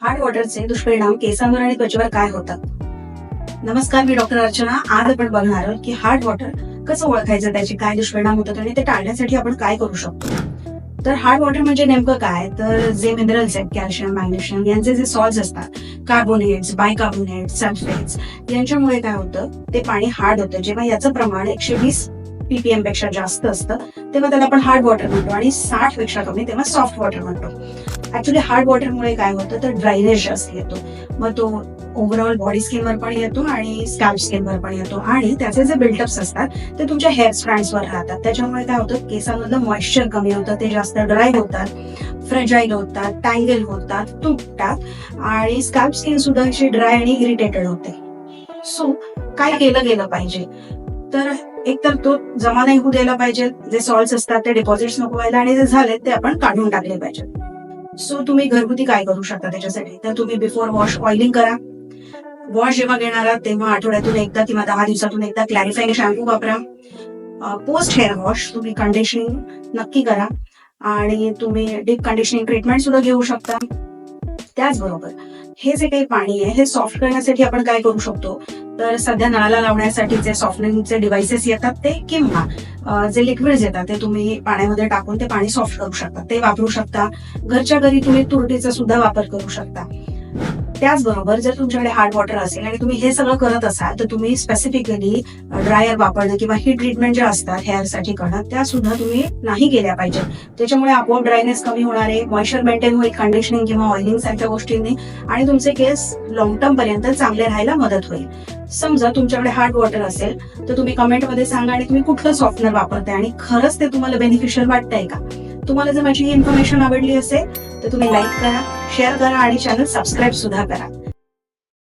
Hard वॉटरचे दुष्परिणाम केसांवर आणि त्वचेवर काय होतात? नमस्कार मी डॉक्टर अर्चना. आज आपण बघणार आहोत की हार्ड वॉटर कसं ओळखायचं त्याचे काय दुष्परिणाम होतात आणि ते टाळण्यासाठी आपण काय करू शकतो? तर हार्ड वॉटर म्हणजे नेमकं काय? तर जे मिनरल्स आहेत कॅल्शियम मॅग्नेशियम यांचे जे सॉल्ट असतात कार्बोनेट्स बायकार्बोनेट सल्फेट्स यांच्यामुळे काय होतं? ते पाणी हार्ड होतं. जेव्हा याचं प्रमाण एकशे वीस पीपीएमपेक्षा जास्त असतं तेव्हा त्याला आपण हार्ड वॉटर म्हणतो आणि साठपेक्षा कमी तेव्हा सॉफ्ट वॉटर म्हणतो. ऍक्च्युली हार्ड वॉटरमुळे काय होतं तर ड्रायनेस जास्त येतो. मग तो ओव्हरऑल बॉडी स्किनवर पण येतो आणि स्कॅल्प स्किनवर पण येतो. आणि त्याचे जे बिल्डअप्स असतात ते तुमच्या हेअर स्ट्रँड्सवर राहतात. त्याच्यामुळे काय होतं केसांमधलं मॉइश्चर कमी होतं ते जास्त ड्राय होतात फ्रेजाईल होतात टँगल होतात तुटतात आणि स्कॅल्प स्किन सुद्धा अशी ड्राय आणि इरिटेटेड होते. सो काय केलं गेलं पाहिजे? तर एक तर तो जमा नाही होऊ द्यायला पाहिजे. जे सॉल्ट्स असतात ते डिपॉझिट नको व्हायला आणि जे झाले ते आपण काढून टाकले पाहिजे. सो तुम्ही घरगुती काय करू शकता त्याच्यासाठी? तर तुम्ही बिफोर वॉश ऑइलिंग करा. वॉश जेव्हा घेणार आहात तेव्हा आठवड्यातून एकदा किंवा दहा दिवसातून एकदा क्लॅरिफाईंग शॅम्पू वापरा. पोस्ट हेअर वॉश तुम्ही कंडिशनिंग नक्की करा. आणि तुम्ही डीप कंडिशनिंग ट्रीटमेंट सुद्धा घेऊ शकता. त्याचबरोबर हे जे काही पाणी आहे हे सॉफ्ट करण्यासाठी आपण काय करू शकतो? तर सध्या नळाला लावण्यासाठी जे सॉफ्टनिंगचे डिव्हाइसेस येतात ते किंवा जे लिक्विड्स येतात ते तुम्ही पाण्यामध्ये टाकून ते पाणी सॉफ्ट करू शकता. ते वापरू शकता. घरच्या घरी तुम्ही तुरटीचा सुद्धा वापर करू शकता. त्याचबरोबर जर तुमच्याकडे हार्ड वॉटर असेल आणि तुम्ही हे सगळं करत असाल तर तुम्ही स्पेसिफिकली ड्रायर वापरणं किंवा ही ट्रीटमेंट ज्या असतात हेअरसाठी करणं त्या सुद्धा तुम्ही नाही केल्या पाहिजेत. त्याच्यामुळे आपोआप ड्रायनेस कमी होणार आहे मॉइश्चर मेंटेन होईल कंडिशनिंग किंवा ऑइलिंग सारख्या गोष्टींनी आणि तुमचे केस लॉंग टर्म पर्यंत चांगले राहायला मदत होईल. समजा तुमच्याकडे हार्ड वॉटर असेल तर तुम्ही कमेंटमध्ये सांगा आणि तुम्ही कुठलं सॉफ्टवेअर वापरताय आणि खरंच ते तुम्हाला बेनिफिशियल वाटतंय का? तुम्हाला जर माझी ही इन्फॉर्मेशन आवडली असेल तर तुम्ही लाईक करा शेअर करा आणि चॅनल सबस्क्राईब सुद्धा करा.